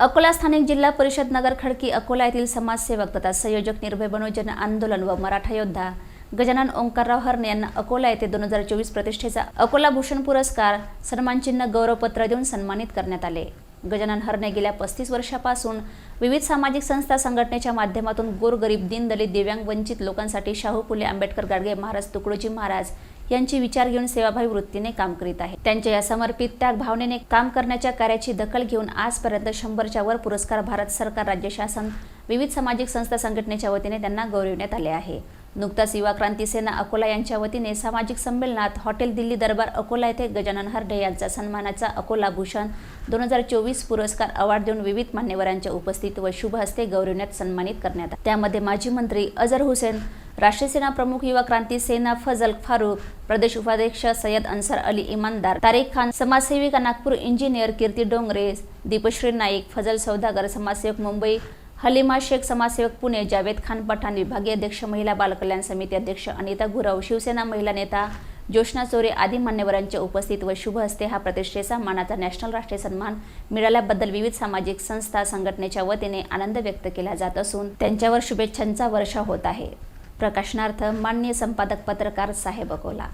अकोला स्थानिक जिल्हा परिषद नगर खडकी अकोला येथील समाजसेवक तथा संयोजक निर्भय बनोजन आंदोलन व मराठा योद्धा गजानन ओंकारराव हरणे यांना अकोला येथे दोन हजार चोवीस प्रतिष्ठेचा अकोला भूषण पुरस्कार सन्मानचिन्ह गौरवपत्र देऊन सन्मानित करण्यात आले. गजानन हरणे गेल्या पस्तीस वर्षापासून विविध सामाजिक संस्था संघटनेच्या माध्यमातून गोरगरीब दीनदलित दिव्यांग वंचित लोकांसाठी शाहू फुले आंबेडकर गाडगे महाराज तुकडोजी महाराज यांची विचार घेऊन सेवाभावी वृत्तीने काम करीत आहे. त्यांच्या या समर्पित त्याग भावनेने काम करण्याच्या कार्याची दखल घेऊन आजपर्यंत शंभरच्या वर पुरस्कार भारत सरकार राज्य शासन विविध सामाजिक संस्था संघटनेच्या वतीने त्यांना गौरविण्यात आले आहे. नुकताच युवा क्रांती सेना अकोला यांच्या वतीने सामाजिक संमेलनात हॉटेल दिल्ली दरबार अकोला येथे गजानन हरडे यांचा सन्मानाचा अकोला भूषण दोन हजार चोवीस पुरस्कार अवॉर्ड देऊन विविध मान्यवरांच्या उपस्थित व शुभ हस्ते गौरविण्यात सन्मानित करण्यात त्यामध्ये माजी मंत्री अझर हुसेन राष्ट्रीय सेना प्रमुख युवा क्रांती सेना फजल फारूक प्रदेश उपाध्यक्ष सय्यद अन्सार अली इमानदार तारिक खान समाजसेविका नागपूर इंजिनियर कीर्ती डोंगरे दीपश्री नाईक फजल सौदागर समाजसेवक मुंबई हलिमा शेख समाजसेवक पुणे जावेद खान पठाण विभागीय अध्यक्ष महिला बालकल्याण समिती अध्यक्ष अनिता गुरव शिवसेना महिला नेता जोशना चोरे आदी मान्यवरांच्या उपस्थित व शुभ हस्ते हा प्रतिष्ठेचा मानाचा नॅशनल राष्ट्रीय सन्मान मिळाल्याबद्दल विविध सामाजिक संस्था संघटनेच्या वतीने आनंद व्यक्त केला जात असून त्यांच्यावर शुभेच्छांचा वर्षा होत आहे. प्रकाशनार्थ मान्य संपादक पत्रकार साहेब अकोला.